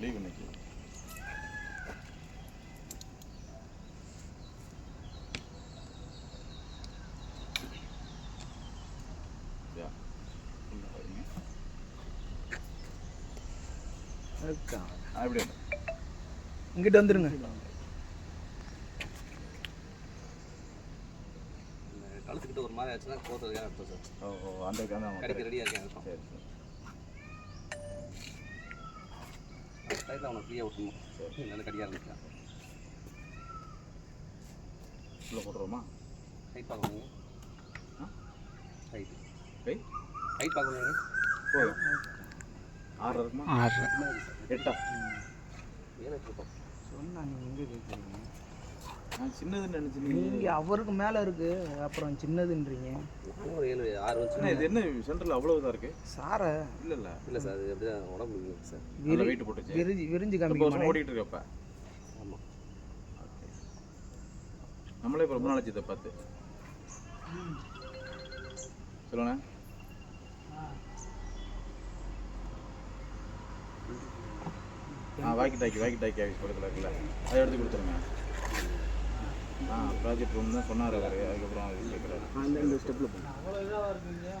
Leave இன்னைக்கு. இங்கிட்ட வந்துருங்க கழுத்துக்கிட்ட ஒரு மாதிரி ஆச்சுன்னா போகிறதுக்காக அர்த்தம் சார் ஓ ஓ அந்த கடிக்க. ரெடியாக இருக்கேன் சரி டைட்டில் அவனை ஃப்ரீயாக விட்டுணும் இல்லைன்னா கடிக்க ஆரம்பிச்சான் உள்ள போட்டுருவோமா? ஹைட் பார்க்கணும்? ஆ? ஹைட் கை ஹைட் பார்க்கணும் போதும். ஆறு இருக்குமா? ஆறு எட்டா? ஏழு சொன்னா நீங்க எங்க கேட்குறீங்க சின்னதுன்னு நினச்சி நீங்க அவருக்கு மேல இருக்கு அப்புறம் சின்னதுன்றீங்க ஒரு ஏழு ஆறு வந்து இது என்ன சென்டரில் அவ்வளோ இதாக இருக்கு சார இல்லை இல்லை இல்லை சார் அது அப்படியே உடம்பு இருக்குது சார் நல்ல வெயிட் போட்டுச்சு விரிஞ்சு விரிஞ்சு வருஷம் ஓடிட்டு இருக்கப்ப ஆமாம் நம்மளே இப்போ ரொம்ப நாளைச்சு இதை பார்த்து சொல்லுண்ணே ஆ walkie talkie walkie talkie office பக்கத்தில் இருக்குல்ல அதை எடுத்து கொடுத்துருங்க ப்ராஜெக்ட் ரூம் தான் சொன்னார் அவர். அதுக்கப்புறம் கேட்குறாரு அந்த ஸ்டெப்பில்